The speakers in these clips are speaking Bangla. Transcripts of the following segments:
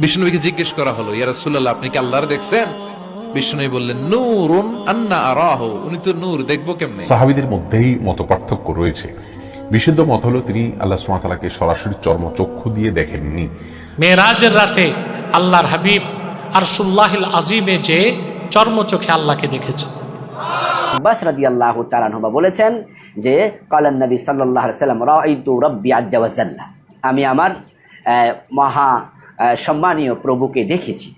বিষ্ণুবীকে জিজ্ঞেস করা হলো ইয়া রাসূলুল্লাহ আপনি কি আল্লাহর দেখছেন? বিষ্ণুবী বললেন নূরুন আন্না আরাহ। উনি তো নূর দেখব কেমনে? সাহাবিদের মধ্যেই মত পার্থক্য রয়েছে। বিশুদ্ধ মত হলো তিনি আল্লাহ সুমাতালাকে সরাসরি চর্মচক্ষু দিয়ে দেখেননি। মেয়েরাজের রাতে আল্লাহর হাবিব আরসুল্লাহিল আজিমে যে চর্মচোখে আল্লাহকে দেখেছেন। আব্বাস রাদি আল্লাহ তালানহবা বলেছেন যে কলান নবী সাল্লাহ সাল্লাম রাইতু রব্বি আজ্জাওয়াজাল্লাহ আমি আমার আহ, মহা সম্মানীয় প্রভুকে দেখেছি।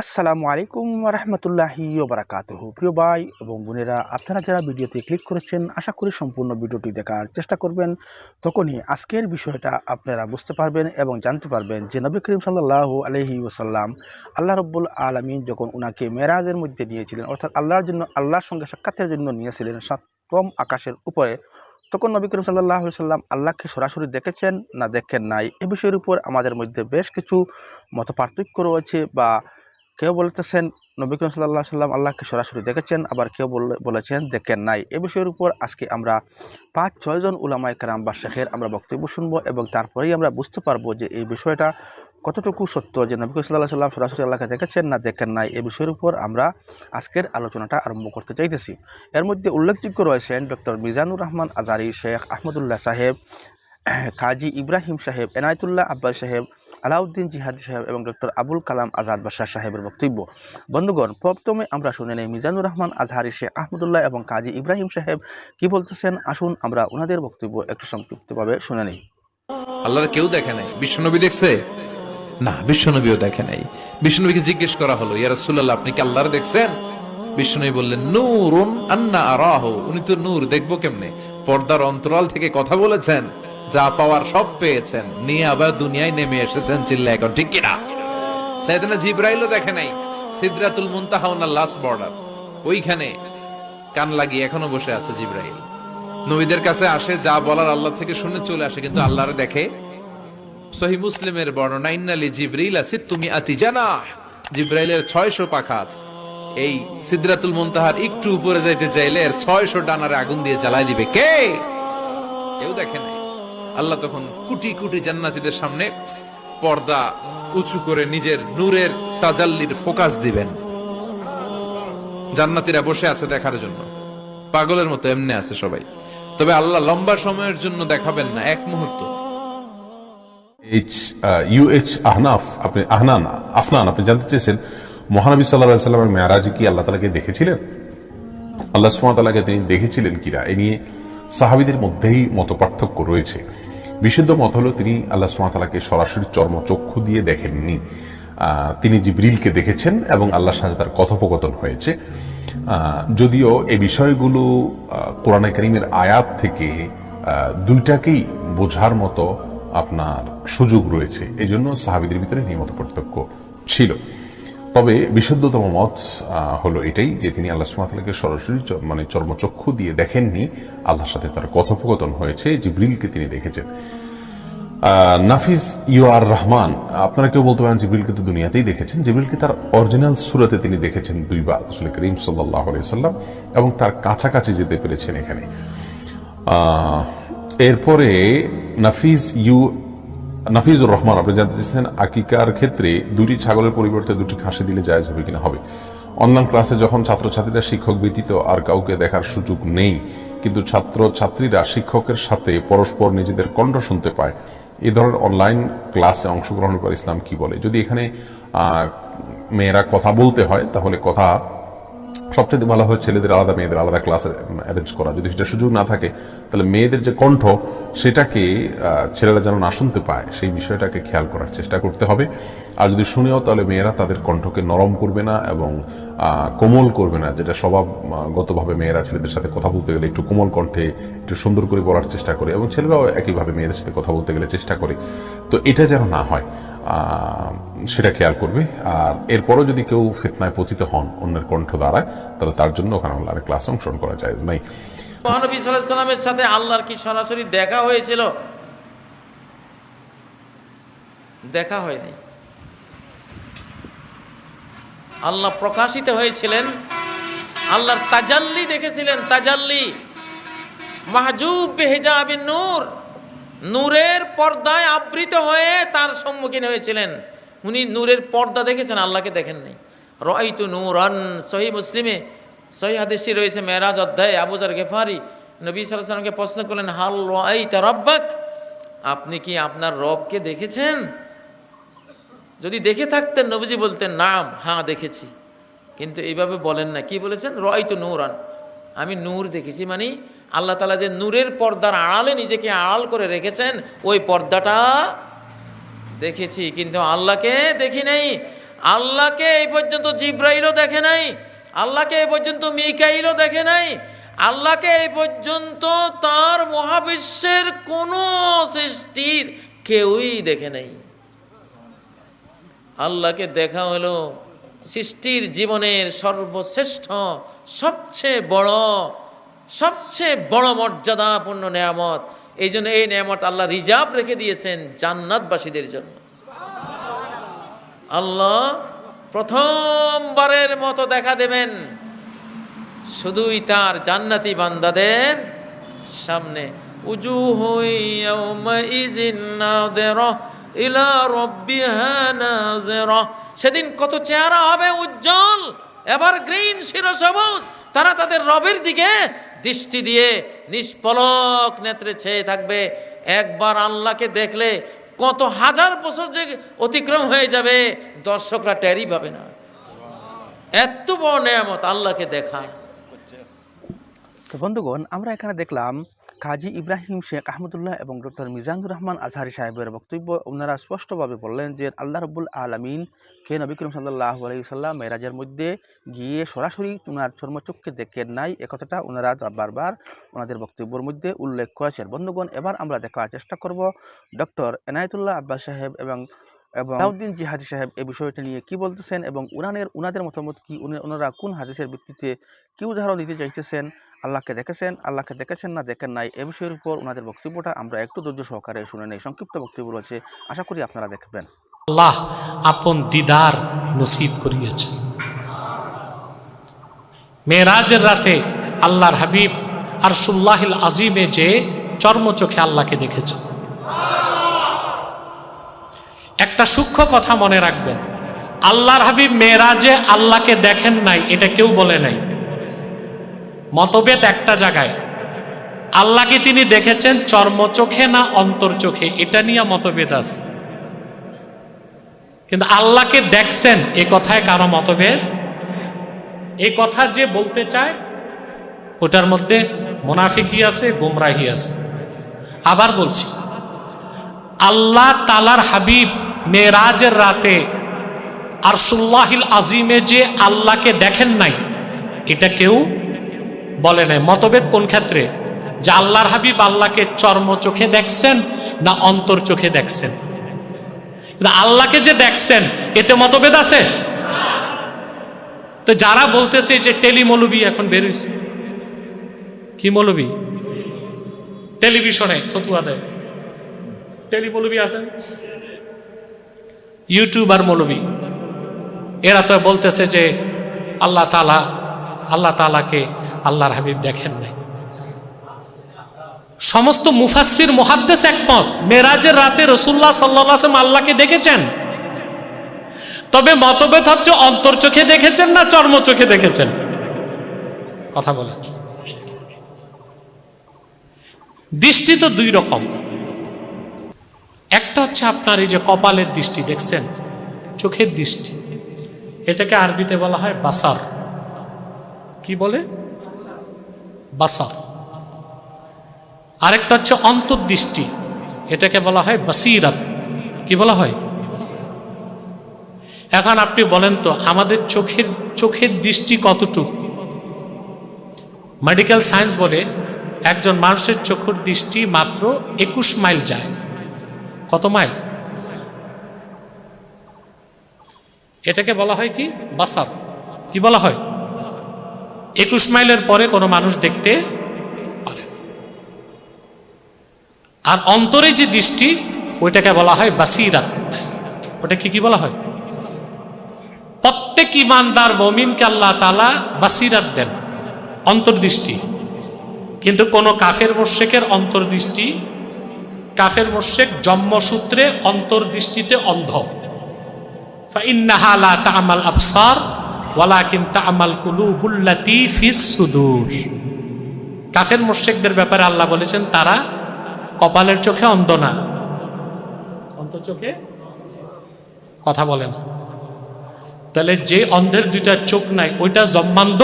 আসসালামু আলাইকুম রহমতুল্লাহি বারাকাতুহ প্রিয় ভাই এবং বোনেরা, আপনারা যারা ভিডিওতে ক্লিক করেছেন, আশা করি সম্পূর্ণ ভিডিওটি দেখার চেষ্টা করবেন। তখনই আজকের বিষয়টা আপনারা বুঝতে পারবেন এবং জানতে পারবেন যে নবী করিম সাল্লাহ আলহি ওসাল্লাম আল্লাহ রব্বুল আলমিন যখন উনাকে মেরাজের মধ্যে নিয়েছিলেন, অর্থাৎ আল্লাহর জন্য, আল্লাহর সঙ্গে সাক্ষাতের জন্য নিয়েছিলেন, সপ্তম আকাশের উপরে তখন নবী করিম সাল্লাহ সাল্লাম আল্লাহকে সরাসরি দেখেছেন না দেখেন নাই? এ বিষয়ের উপর আমাদের মধ্যে বেশ কিছু মত পার্থক্য রয়েছে বা কেউ বলতেছেন নবী করিম সাল্লাহ সাল্লাম আল্লাহকে সরাসরি দেখেছেন, আবার কেউ বলে- বলেছেন দেখেন নাই। এ বিষয়ের উপর আজকে আমরা পাঁচ ছয়জন উলামায় কারাম বা শেখের আমরা বক্তব্য শুনব এবং তারপরেই আমরা বুঝতে পারব যে এই বিষয়টা কতটুকু সত্য যে নবী সাল্লাহ সাল্লাম সরাসরি আল্লাহকে দেখেছেন না দেখেন নাই, এ বিষয়ের উপর আমরা আজকের আলোচনাটা আরম্ভ করতে চাইতেছি। এর মধ্যে উল্লেখযোগ্য রয়েছেন ডক্টর মিজানুর রহমান আজারি, শেখ আহমদুল্লাহ সাহেব, কাজী ইব্রাহিম সাহেব, এনায়তুল্লাহ আব্বাস সাহেব, আলাউদ্দিন জিহাদ সাহেব এবং ডক্টর আবুল কালাম আজাদ বাশাহ সাহেবের বক্তব্য। বন্ধুগণ, প্রথমে আমরা শুনে নেই মিজানুর রহমান আজহারি, শেখ আহমদুল্লাহ এবং কাজী ইব্রাহিম সাহেব কি বলতেছেন, আসুন আমরা ওনাদের বক্তব্য একটু সংক্ষিপ্তভাবে শুনে নেই। আল্লাহর কেউ দেখে নাই। বিশ্বনবী দেখছে? না, বিশ্বনবীও দেখে নাই। বিষ্ণুবীকে জিজ্ঞেস করা হলো, ইয়া আপনি কি আল্লাহর দেখছেন? বললেন আন্না উনি তো নূর, দেখব কেমনে? পর্দার অন্তরাল থেকে কথা বলেছেন, যা পাওয়ার সব পেয়েছেন। নিয়ে আবার দুনিয়ায় নেমে এসেছেন চিল্লা এখন, ঠিক কিনা? জিব্রাইলও দেখে নাই লাস্ট বর্ডার ওইখানে কান লাগিয়ে এখনও বসে আছে জিব্রাইল। নবীদের কাছে আসে, যা বলার আল্লাহ থেকে শুনে চলে আসে, কিন্তু আল্লাহর দেখে সহি মুসলিমের বর্ণনা, ইন্নালি জিব্রাইল আছে তুমি আতি জানা জিব্রাইলের ছয়শো পাখা আছে এই সিদরাতুল মুনতাহার একটু উপরে যাইতে চাইলে এর ছয়শো ডানারে আগুন দিয়ে জ্বালাই দিবে। কে? কেউ দেখে নাই। আল্লাহ তখন কুটি কুটি জান্নাতীদের সামনে পর্দা উঁচু করে নিজের নূরের তাজাল্লির ফোকাস দিবেন। জান্নাতীরা বসে আছে দেখার জন্য। পাগলের মতো এমনি আছে সবাই। তবে আল্লাহ লম্বা সময়ের জন্য দেখাবেন না, এক মুহূর্ত। এইচ ইউএইচ আহনাফ আপনি আহনান আফনান আপনি জানতে চেয়েছেন, মহানবী সাল্লাহ সাল্লামের মেয়ারাজে কি আল্লাহ তালাকে দেখেছিলেন? আল্লাহ সুমাতালাকে তিনি দেখেছিলেন কিনা এ নিয়ে সাহাবিদের মধ্যেই মত পার্থক্য রয়েছে। বিশুদ্ধ মত হলো তিনি আল্লাহ সুমাতালাকে সরাসরি চর্মচক্ষু দিয়ে দেখেননি। তিনি জিবরিলকে দেখেছেন এবং আল্লাহর সাথে তার কথোপকথন হয়েছে। যদিও এই বিষয়গুলো কোরআনে করিমের আয়াত থেকে দুইটাকেই বোঝার মতো আপনার সুযোগ রয়েছে। এই জন্য সাহাবিদের ভিতরে নিয়মিত পার্থক্য ছিল। তবে বিশুদ্ধতম মত হলো এটাই যে তিনি আল্লাহ সুমাতালাকে সরাসরি মানে চর্মচক্ষু দিয়ে দেখেননি। আল্লাহর সাথে তার কথোপকথন হয়েছে, জিব্রিলকে তিনি দেখেছেন। নাফিজ ইউ আর রহমান, আপনারা কেউ বলতে পারেন জিবিলকে তো দুনিয়াতেই দেখেছেন। জিবিলকে তার অরিজিনাল সুরতে তিনি দেখেছেন দুইবার আসলে করিম সাল্লাহ সাল্লাম এবং তার কাছাকাছি যেতে পেরেছেন এখানে। এরপরে নাফিজ ইউ, নাফিজুর রহমান, আপনি জানতে চাইছেন আকিকার ক্ষেত্রে দুটি ছাগলের পরিবর্তে দুটি খাসি দিলে জায়েজ হবে কিনা? হবে। অনলাইন ক্লাসে যখন ছাত্রছাত্রীরা শিক্ষক ব্যতীত আর কাউকে দেখার সুযোগ নেই, কিন্তু ছাত্র ছাত্রীরা শিক্ষকের সাথে পরস্পর নিজেদের কণ্ঠ শুনতে পায়, এ ধরনের অনলাইন ক্লাসে অংশগ্রহণ করে ইসলাম কি বলে? যদি এখানে মেয়েরা কথা বলতে হয়, তাহলে কথা সবচেয়ে ভালো হয় ছেলেদের আলাদা, মেয়েদের আলাদা ক্লাস অ্যারেঞ্জ করা। যদি সেটা সুযোগ না থাকে, তাহলে মেয়েদের যে কণ্ঠ, সেটাকে ছেলেরা যেন না শুনতে পায়, সেই বিষয়টাকে খেয়াল করার চেষ্টা করতে হবে। আর যদি শুনেও, তাহলে মেয়েরা তাদের কণ্ঠকে নরম করবে না এবং কোমল করবে না, যেটা স্বভাবগতভাবে মেয়েরা ছেলেদের সাথে কথা বলতে গেলে একটু কোমল কণ্ঠে, একটু সুন্দর করে বলার চেষ্টা করে, এবং ছেলেরাও একইভাবে মেয়েদের সাথে কথা বলতে গেলে চেষ্টা করে। তো এটা যেন না হয়। সেটা খেয়াল করবে। আর এরপরও যদি কেউ ফিতনায় পতিত হন, অন্যের কণ্ঠ দ্বারায়, তাহলে তার জন্য ওখানে আল্লাহর ক্লাস অংশগ্রহণ করা যায় নাই। মহানবী সাল্লামের সাথে আল্লাহর কি সরাসরি দেখা হয়েছিল? দেখা হয়নি। আল্লাহ প্রকাশিত হয়েছিলেন, আল্লাহর তাজাল্লি দেখেছিলেন, তাজাল্লি। মাহজুব বেহেজাবিন নূর। নূরের পর্দায় আবৃত হয়ে তার সম্মুখীন হয়েছিলেন। উনি নূরের পর্দা দেখেছেন, আল্লাহকে দেখেন নাই। রয়তু নূরান সহি মুসলিমে সহি হাদিসটি রয়েছে মেরাজ অধ্যায় আবুজার গেফারি। নবী সাল্লামকে প্রশ্ন করলেন, হাল রয়তা রব্বাক? আপনি কি আপনার রবকে দেখেছেন? যদি দেখে থাকতেন, নবীজি বলতেন, নাম হ্যাঁ দেখেছি। কিন্তু এইভাবে বলেন না। কি বলেছেন? রয় তো নূরান। আমি নূর দেখেছি মানে আল্লাহ তালা যে নূরের পর্দার আড়ালে নিজেকে আড়াল করে রেখেছেন, ওই পর্দাটা দেখেছি, কিন্তু আল্লাহকে দেখি নাই। আল্লাহকে এই পর্যন্ত জিব্রাইলও দেখে নাই, আল্লাহকে এই পর্যন্ত মিকাইলও দেখে নাই, আল্লাহকে এই পর্যন্ত তার মহাবিশ্বের কোনো সৃষ্টির কেউই দেখে নাই। আল্লাহকে দেখা হলো সৃষ্টির জীবনের সর্বশ্রেষ্ঠ, সবচেয়ে বড় সবচেয়ে বড় মর্যাদাপূর্ণ নেয়ামত, এই জন্য এই নেয়ামত আল্লাহ রিজার্ভ রেখে দিয়েছেন জান্নাতবাসীদের জন্য। আল্লাহ প্রথমবারের মতো দেখা দেবেন শুধুই তার জান্নাতি বান্দাদের সামনে। উজু ইলা সেদিন কত চেহারা হবে উজ্জ্বল এবার গ্রিন শিরসবুজ, তারা তাদের রবের দিকে দৃষ্টি দিয়ে নিষ্পলক নেত্রে চেয়ে থাকবে। একবার আল্লাহকে দেখলে কত হাজার বছর যে অতিক্রম হয়ে যাবে, দর্শকরা ট্যারি পাবে না। এত বড় নেয়ামত আল্লাহকে দেখা। তো বন্ধুগণ, আমরা এখানে দেখলাম কাজী ইব্রাহিম শেখ আহমদুল্লাহ এবং ডক্টর মিজানুর রহমান আজহারি সাহেবের বক্তব্য ওনারা স্পষ্টভাবে বললেন যে আল্লাহ রব্বুল আলমিন কে নবী করিম সাল্লাহ আলাইসাল্লাম মেরাজের মধ্যে গিয়ে সরাসরি ওনার চর্মচক্ষে দেখেন নাই একথাটা ওনারা বারবার ওনাদের বক্তব্যের মধ্যে উল্লেখ করেছেন। বন্ধুগণ, এবার আমরা দেখার চেষ্টা করব ডক্টর এনায়তুল্লাহ আব্বাস সাহেব এবং এবং আলাউদ্দিন জিহাদি সাহেব এই বিষয়টি নিয়ে কি বলতেছেন এবং উনানের উনাদের মতামত কি? উনি- ওনারা কোন হাদিসের ভিত্তিতে কি উদাহরণ দিতে চাইতেছেন? আল্লাহকে দেখেছেন আল্লাহকে দেখেছেন না দেখেন নাই এ বিষয়ের উপর ওনাদের বক্তব্যটা আমরা একটু ধৈর্য সহকারে শুনে নেই। সংক্ষিপ্ত বক্তব্য রয়েছে। আশা করি আপনারা দেখবেন। আল্লাহ আপন দিদার নসিব করিয়েছে মেয়েরাজের রাতে আল্লাহর হাবিব আর সুল্লাহিল আজিমে যে চর্ম চোখে আল্লাহকে দেখেছে একটা সূক্ষ্ম কথা মনে রাখবেন। আল্লাহর হাবিব মেয়েরাজে আল্লাহকে দেখেন নাই, এটা কেউ বলে নাই। মতভেদ একটা জায়গায়। আল্লাহকে তিনি দেখেছেন চর্ম চোখে না অন্তর চোখে, এটা নিয়ে মতভেদ আছে। কিন্তু আল্লাহকে দেখছেন, এ কথায় কারও মতভেদ? এই কথা যে বলতে চায়, ওটার মধ্যে মোনাফিকি আছে, গুমরাহি আছে। আবার বলছি, আল্লাহ তালার হাবিব মেরাজের রাতে আর সুল্লাহিল আজিমে যে আল্লাহকে দেখেন নাই, এটা কেউ বলে নাই। মতভেদ কোন ক্ষেত্রে? যে আল্লাহর হাবিব আল্লাহকে চর্ম চোখে দেখছেন না অন্তর চোখে দেখছেন? আল্লাহকে যে দেখছেন, এতে মতভেদ আছে? তো যারা বলতেছে যে টেলিমৌলবি এখন বেরোইছে কি মৌলবি? টেলিভিশনে ফতুয়া দেয়। টেলিমৌলবি আছে? ইউটিউবার মৌলবি, এরা তো বলতেছে যে আল্লাহ তালা আল্লাহ তালাকে আল্লাহর হাবিব দেখেন নাই। সমস্ত মুফাসির মুহাদ্দেস একমত, মেরাজের রাতে রসুল্লাহ সাল্লাম আল্লাহকে দেখেছেন? তবে মতভেদ হচ্ছে অন্তর চোখে দেখেছেন না চর্ম চোখে দেখেছেন? কথা বলেন। দৃষ্টি তো দুই রকম। একটা হচ্ছে আপনার এই যে কপালের দৃষ্টি, দেখছেন? চোখের দৃষ্টি। এটাকে আরবিতে বলা হয় বাসার। কি বলে? বাসার। আরেকটা হচ্ছে অন্তর্দৃষ্টি। এটাকে বলা হয় বাসিরাত। কি বলা হয়? এখন আপনি বলেন তো, আমাদের চোখের চোখের দৃষ্টি কতটুক? মেডিকেল সায়েন্স বলে একজন মানুষের চোখের দৃষ্টি মাত্র একুশ মাইল যায়। কত মাইল? এটাকে বলা হয় কি? বাসার। কি বলা হয়? একুশ মাইলের পরে কোনো মানুষ দেখতে পারে আর অন্তরে যে দৃষ্টি, ওইটাকে বলা হয় বাসিরাত। ওটা কি কি বলা হয়? প্রত্যেক ইমানদার মমিনকে আল্লাহ তালা বাসিরাত দেন, অন্তর্দৃষ্টি। কিন্তু কোনো কাফের মোর্শেকের অন্তর্দৃষ্টি কাফের মোর্শেক জন্মসূত্রে অন্তর্দৃষ্টিতে অন্ধ। ইন্নাহালা তামাল আফসার ওয়ালাকিন তামাল কুলুবুল্লাতি ফিস সুদূর। কাফের মোর্শেকদের ব্যাপারে আল্লাহ বলেছেন, তারা কপালের চোখে অন্ধ না। অন্তর চোখে কথা বলে না। তাহলে যে অন্ধের দুইটা চোখ নাই, ওইটা জম্মান্ধ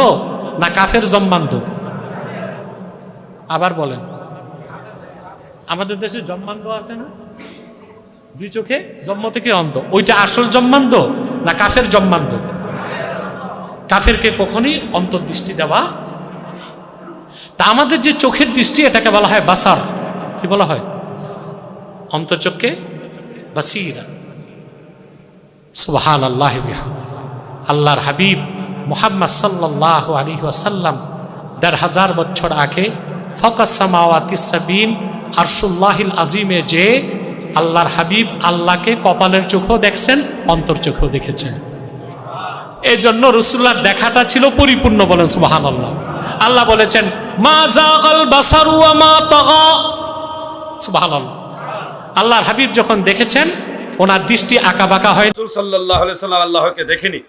না কাফের জম্মান্ধ? আবার বলেন। আমাদের দেশে জম্মান্ধ আছে না? দুই চোখে? জন্ম থেকে অন্ধ। ওইটা আসল জন্মান্ধ না কাফের জন্মান্ধ? কাফেরকে কখনই অন্তর্দৃষ্টি দেওয়া তা আমাদের যে চোখের দৃষ্টি, এটাকে বলা হয় বাসার। কি বলা হয়? অন্তর্চোখকে বাসিরা। সুবহান আল্লাহ আল্লাহর হাবিব মোহাম্মদ সাল্লাহ আলী ওয়াসাল্লাম দেড় হাজার বছর আগে ফকাসামাওয়াতি সাবিন আরশুল্লাহিল আজিমে যে আল্লাহর হাবিব আল্লাহকে কপালের চোখও দেখছেন, অন্তর চোখেও দেখেছেন। এই জন্য রসুল্লার দেখাটা ছিল পরিপূর্ণ বলেন সুবাহান আল্লাহ আল্লাহ বলেছেন, মা আল্লাহর হাবিব যখন দেখেছেন, ওনার দৃষ্টি আঁকা বাঁকা হয় সাল্লাহ আল্লাহকে দেখেনি।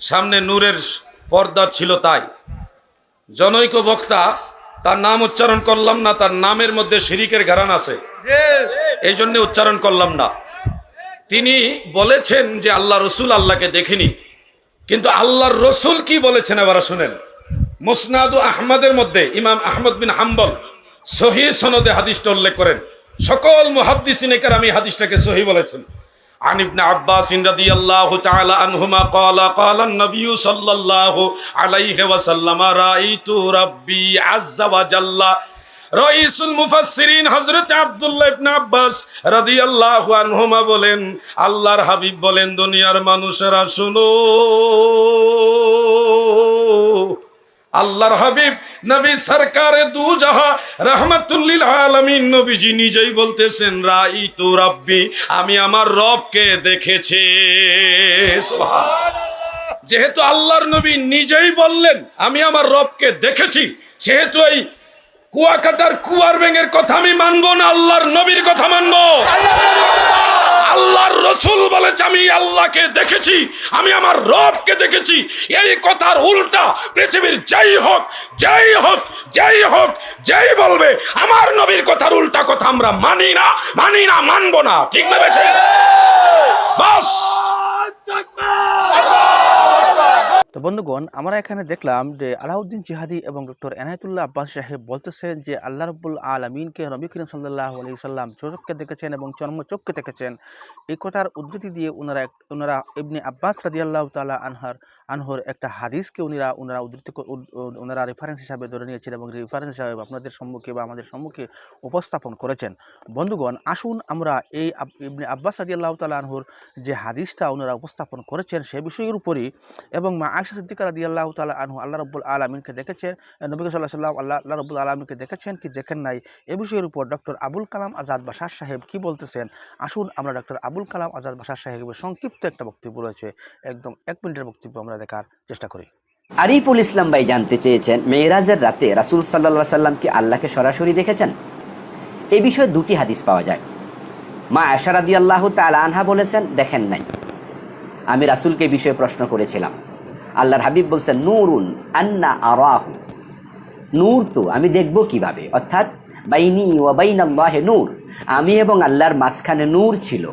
সামনে নূরের পর্দা ছিল তাই। জনৈক বক্তা তার নাম উচ্চারণ করলাম না তার নামের মধ্যে শিরিকের গারান আছে। এই জন্য উচ্চারণ করলাম না। তিনি বলেছেন যে আল্লাহ রসুল আল্লাহকে দেখিনি কিন্তু আল্লাহর রসুল কি বলেছেন এবার শুনেন। মুসনাদু আহমদের মধ্যে ইমাম আহমদ বিন হাম্বল সহি সনদে হাদিসটা উল্লেখ করেন। সকল মুহাদ্দিসিনেকার আমি হাদিসটাকে সহি বলেছেন। عن ابن عباس رضي الله تعالى عنهما قال قال النبي صلى الله عليه وسلم رأيت ربي عز وجل রইসুল মুফাসসিরিন হযরত আব্দুল্লাহ ইবনে আব্বাস রাদিয়াল্লাহু আনহুমা বলেন আল্লাহর হাবিব বলেন দুনিয়ার মানুষেরা শুনো আল্লাহর হাবিব নবী সরকারে দু জাহা রহমাতুল্লিল আলামিন নবীজি নিজেই বলতেছেন রাই তু রাব্বি আমি আমার রবকে দেখেছি। যেহেতু আল্লাহর নবী নিজেই বললেন আমি আমার রবকে দেখেছি সেহেতু এই কুয়াকাটার কুয়ার ব্যাঙের কথা আমি মানবো না আল্লাহর নবীর কথা মানবো আল্লাহর রসুল বলেছে, আমি আল্লাহকে দেখেছি, আমি আমার রবকে দেখেছি। এই কথার উল্টা পৃথিবীর যাই হোক যাই হোক যাই হোক, যাই বলবে, আমার নবীর কথার উল্টা কথা আমরা মানি না মানি না, মানবো না। ঠিক না বেছে বাস! তো বন্ধুগণ, আমরা এখানে দেখলাম যে আলাউদ্দিন জিহাদি এবং ডক্টর এনায়তুল্লাহ আব্বাস সাহেব বলতেছেন যে আল্লাহ রব্বুল আলমিনকে নবী করিম সাল্লাহ আলি সাল্লাম চোখকে দেখেছেন এবং চর্মচক্ষে দেখেছেন। এই কথার উদ্ধৃতি দিয়ে ওনারা এক- ওনারা ইবনে আব্বাস রাদিয়াল্লাহ তালা আনহার, আনহর একটা হাদিসকে উনিরা ওনারা উদ্ধৃতি ওনারা রেফারেন্স হিসাবে ধরে নিয়েছেন এবং রেফারেন্স হিসাবে আপনাদের সম্মুখে বা আমাদের সম্মুখে উপস্থাপন করেছেন। বন্ধুগণ, আসুন আমরা এই ইবনে আব্বাস রাদিয়াল্লাহ তালা আনহর যে হাদিসটা ওনারা উপস্থাপন করেছেন সে বিষয়ের উপরই এবং মা আয়সা সিদ্দিকা রাদি আল্লাহ তালা আনহু আল্লাহ রব্বুল আলমিনকে দেখেছেন নবী সাল্লাহ সাল্লাম আল্লাহ আল্লাহ রব্বুল আলমিনকে দেখেছেন কি দেখেন নাই? এ বিষয়ের উপর ডক্টর আবুল কালাম আজাদ বাসার সাহেব কি বলতেছেন? আসুন আমরা ডক্টর আবুল কালাম আজাদ বাসার সাহেবের সংক্ষিপ্ত একটা বক্তব্য রয়েছে, একদম এক মিনিটের বক্তব্য আমরা দেখার চেষ্টা করি। আরিফুল ইসলাম ভাই জানতে চেয়েছেন, মেয়েরাজের রাতে রাসুল সাল্লাহ সাল্লাম কি আল্লাহকে সরাসরি দেখেছেন? এ বিষয়ে দুটি হাদিস পাওয়া যায়। মা আশারাদি আল্লাহ তাল আনহা বলেছেন, দেখেন নাই। আমি রাসুলকে বিষয়ে প্রশ্ন করেছিলাম। আল্লাহর হাবিব বলছেন, নুরুন আন্না আরাহু। নূর তো আমি দেখব কীভাবে? অর্থাৎ, বাইনি ও বাইন আল্লাহে নূর। আমি এবং আল্লাহর মাঝখানে নূর ছিল।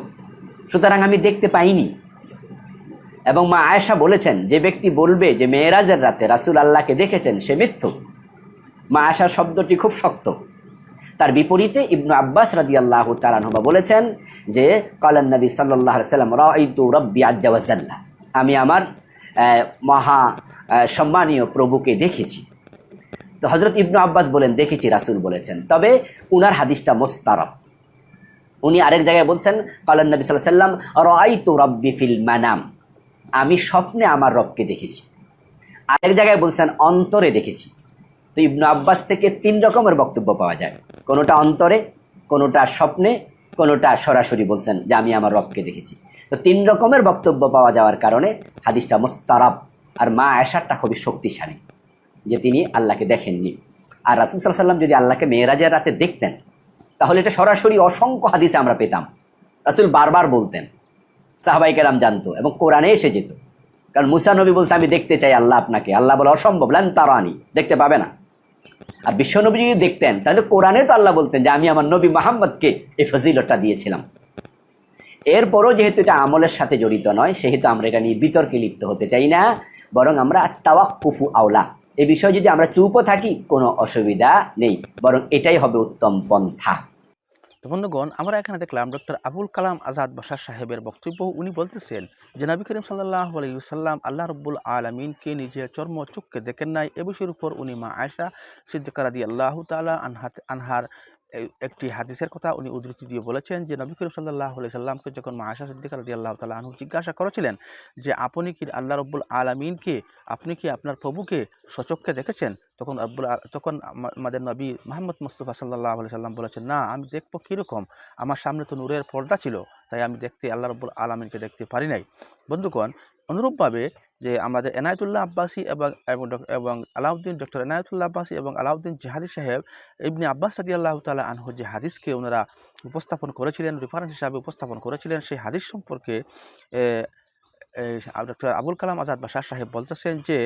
সুতরাং আমি দেখতে পাইনি। এবং মা আয়েশা বলেছেন, যে ব্যক্তি বলবে যে মেয়েরাজের রাতে রাসুল আল্লাহকে দেখেছেন, সে মিথ্যু। মা আয়েশার শব্দটি খুব শক্ত। তার বিপরীতে ইবনু আব্বাস রাদি আল্লাহ তালানহবা বলেছেন যে, কলান নবী সাল্লাহ সাল্লাম রাইতু রব্বি আজ্জাওয়াজাল্লাহ আমি আমার মহা সম্মানীয় প্রভুকে দেখেছি। তো হজরত ইবনু আব্বাস বলেন, দেখেছি, রাসুল বলেছেন। তবে উনার হাদিসটা মোস্তারব। উনি আরেক জায়গায় বলছেন, কলান নবী সাল্লাহ সাল্লাম রাইতু রব্বি ফিল মানাম। আমি স্বপ্নে আমার রবকে দেখেছি। আরেক জায়গায় বলছেন, অন্তরে দেখেছি। তো ইবনু আব্বাস থেকে তিন রকমের বক্তব্য পাওয়া যায়। কোনোটা অন্তরে, কোনোটা স্বপ্নে, কোনোটা সরাসরি বলছেন যে, আমি আমার রবকে দেখেছি। তো তিন রকমের বক্তব্য পাওয়া যাওয়ার কারণে হাদিসটা মোস্তারাব আর মা আয়সারটা খুবই শক্তিশালী, যে তিনি আল্লাহকে দেখেননি। আর রাসুল সাল্লাম যদি আল্লাহকে মেয়েরাজের রাতে দেখতেন, তাহলে এটা সরাসরি অসংখ্য হাদিসে আমরা পেতাম। রাসুল বারবার বলতেন, সাহাবাই কেরাম জানতো এবং কোরআনে এসে যেত। কারণ মুসা নবী বলছে, আমি দেখতে চাই আল্লাহ আপনাকে। আল্লাহ বলে, অসম্ভব, লেন তারানি, দেখতে পাবে না। আর বিশ্বনবী যদি দেখতেন, তাহলে কোরআনে তো আল্লাহ বলতেন যে, আমি আমার নবী মাহমদকে এই ফজিলতটা দিয়েছিলাম। এরপরও যেহেতু এটা আমলের সাথে জড়িত নয়, সেহেতু আমরা এটা নিয়ে বিতর্কে লিপ্ত হতে চাই না, বরং আমরা তাওয়াক্কুফু আওলা। এই বিষয়ে যদি আমরা চুপও থাকি, কোনো অসুবিধা নেই, বরং এটাই হবে উত্তম পন্থা। বন্ধুগণ, আমরা এখানে দেখলাম ডক্টর আবুল কালাম আজাদ বাসার সাহেবের বক্তব্য। উনি বলতেছেন যে, নবী করিম সাল্লাহ আলাইসাল্লাম আল্লাহ রব্বুল আলমিনকে নিজের চর্ম চোখকে দেখেন নাই। এ বিষয়ের উপর উনি মা আয়সা সিদ্দিকারাদি আল্লাহ তালা আনহাত আনহার একটি হাদিসের কথা উনি উদ্ধৃতি দিয়ে বলেছেন যে, নবী করিম সাল্লাহ আলি সাল্লামকে যখন মা আয়সা সিদ্দিকারাদি আল্লাহ তালা আনহু জিজ্ঞাসা করেছিলেন যে, আপনি কি আল্লাহ রব্বুল আলমিনকে, আপনি কি আপনার প্রভুকে সচক্ষে দেখেছেন? তখন আব্বুল তখন আমাদের নবী মোহাম্মদ মুস্তফা সাল্লাহ আলি সাল্লাম বলেছেন, না, আমি দেখব কীরকম? আমার সামনে তো নূরের পর্দা ছিল, তাই আমি দেখতে আল্লাহ রব্বুল আলমিনকে দেখতে পারি নাই। বন্ধুগণ, অনুরূপভাবে যে আমাদের এনায়তুল্লাহ আব্বাসী এবং এবং আলাউদ্দিন, ডক্টর এনায়তুল্লাহ আব্বাসী এবং আলাউদ্দিন জাহাদি সাহেব, ইবনি আব্বাস সাদি আল্লাহ তালা আনহ যে হাদিসকে ওনারা উপস্থাপন করেছিলেন রেফারেন্স হিসাবে উপস্থাপন করেছিলেন, সেই হাদিস সম্পর্কে ডক্টর আবুল কালাম আজাদ বাসার সাহেব বলতেছেন যে,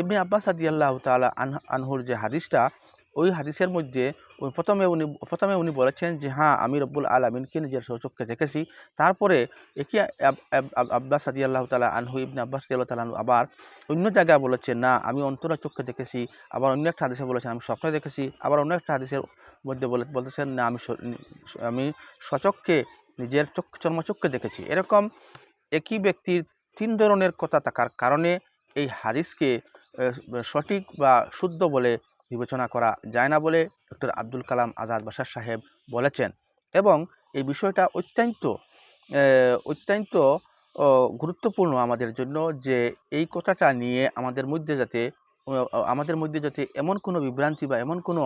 ইবনি আব্বাস সাদি আল্লাহ তালা আনহুর যে হাদিসটা ওই হাদিসের মধ্যে ওই প্রথমে উনি প্রথমে উনি বলেছেন যে হ্যাঁ আমি রব্বুল আলমিনকে নিজের সচক্ষে দেখেছি। তারপরে একই আব- আব- আব- আব্বাস সাদি আল্লাহ তালা আনহু, ইবনে আব্বাস সাদি আল্লাহ তালা আবার অন্য জায়গায় বলেছেন না, আমি অন্তরা চোখে দেখেছি। আবার অন্য একটা হাদিসে বলেছেন, আমি স্বপ্নে দেখেছি। আবার অন্য একটা হাদিসের মধ্যে বলে, বলতেছেন, না, আমি আমি সচক্ষে নিজের চোখ চর্মচক্ষে দেখেছি। এরকম একই ব্যক্তির তিন ধরনের কথা থাকার কারণে এই হাদিসকে সঠিক বা শুদ্ধ বলে বিবেচনা করা যায় না বলে ডক্টর আব্দুল কালাম আজাদ বাসার সাহেব বলেছেন এবং এই বিষয়টা অত্যন্ত অত্যন্ত গুরুত্বপূর্ণ আমাদের জন্য যে এই কথাটা নিয়ে আমাদের মধ্যে যাতে আমাদের মধ্যে যাতে এমন কোনো বিভ্রান্তি বা এমন কোনো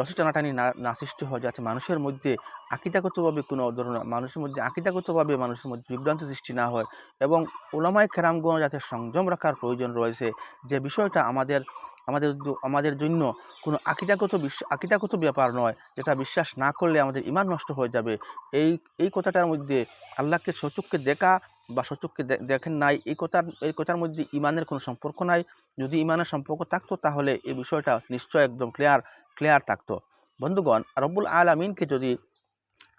রসি টানাটানি না না সৃষ্টি হয় যাতে মানুষের মধ্যে আকিদাগতভাবে কোনো ধরনের, মানুষের মধ্যে আকিদাগতভাবে মানুষের মধ্যে বিভ্রান্তি সৃষ্টি না হয় এবং ওলামায় কেরামগণ যাতে সংযম রাখার প্রয়োজন রয়েছে, যে বিষয়টা আমাদের আমাদের আমাদের জন্য কোনো আকিদাগত বিশ্ব আকিদাগত ব্যাপার নয়। যেটা বিশ্বাস না করলে আমাদের ইমান নষ্ট হয়ে যাবে। এই এই কথাটার মধ্যে আল্লাহকে সচক্ষে দেখা বা সচক্ষে দে- দেখেন নাই, এই কথার এই কথার মধ্যে ইমানের কোনো সম্পর্ক নাই। যদি ইমানের সম্পর্ক থাকতো তাহলে এই বিষয়টা নিশ্চয় একদম ক্লিয়ার ক্লিয়ার থাকতো। বন্ধুগণ, রব্বুল আলমিনকে যদি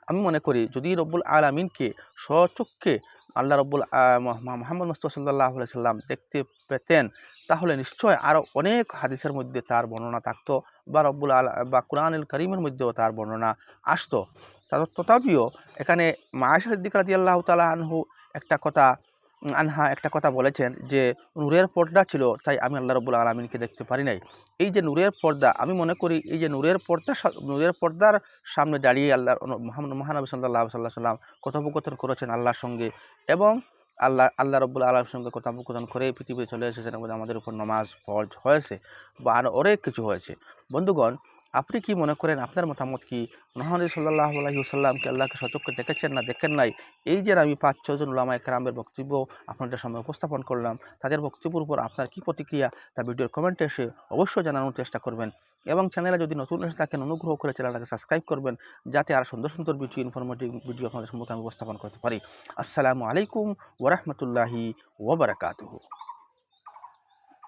আমি মনে করি, যদি রব্বুল আলমিনকে স্বচক্ষে আল্লাহ রব্বুল মোহাম্মদ মুস্তফা সাল্লাহ সাল্লাম দেখতে পেতেন, তাহলে নিশ্চয় আরও অনেক হাদিসের মধ্যে তার বর্ণনা থাকতো বা রব্বুল আল, বা কোরআনুল করিমের মধ্যেও তার বর্ণনা আসতো। তথাপিও এখানে মায়েশা সিদ্দিক রাজি আল্লাহ তালা আনহু একটা কথা আনহা একটা কথা বলেছেন যে নূরের পর্দা ছিল, তাই আমি আল্লাহ রব্বুল আলমিনকে দেখতে পারি নাই। এই যে নূরের পর্দা, আমি মনে করি এই যে নূরের পর্দা নূরের পর্দার সামনে দাঁড়িয়ে আল্লাহ মহানবী সাল্লাহ সাল্লাহ সাল্লাম কথোপকথন করেছেন আল্লাহর সঙ্গে এবং আল্লাহ আল্লাহ রব্বুল আলমের সঙ্গে কথোপকথন করে পৃথিবীতে চলে এসেছেন আমাদের উপর নামাজ ফরজ হয়েছে বা আরও অনেক কিছু হয়েছে। বন্ধুগণ আপনি কি মনে করেন আপনার মতামত কি? মোহাম্মদ সাল্লাহ আলহিউসাল্লামকে আল্লাহকে সচক্ষে দেখেছেন না দেখেন নাই? এই যে আমি পাঁচ ছজন ওলামা একরামের বক্তব্য আপনাদের সামনে উপস্থাপন করলাম, তাদের বক্তব্যের উপর আপনার কি প্রতিক্রিয়া তা ভিডিওর কমেন্টে এসে অবশ্যই জানানোর চেষ্টা করবেন। এবং চ্যানেলে যদি নতুন এসে থাকেন, অনুগ্রহ করে চ্যানেলটাকে সাবস্ক্রাইব করবেন, যাতে আর সুন্দর সুন্দর ভিডিও ইনফরমেটিভ ভিডিও আপনাদের সম্মুখে আমি উপস্থাপন করতে পারি। আসসালামু আলাইকুম ওরহমতুল্লাহি ওবরাকাতুহু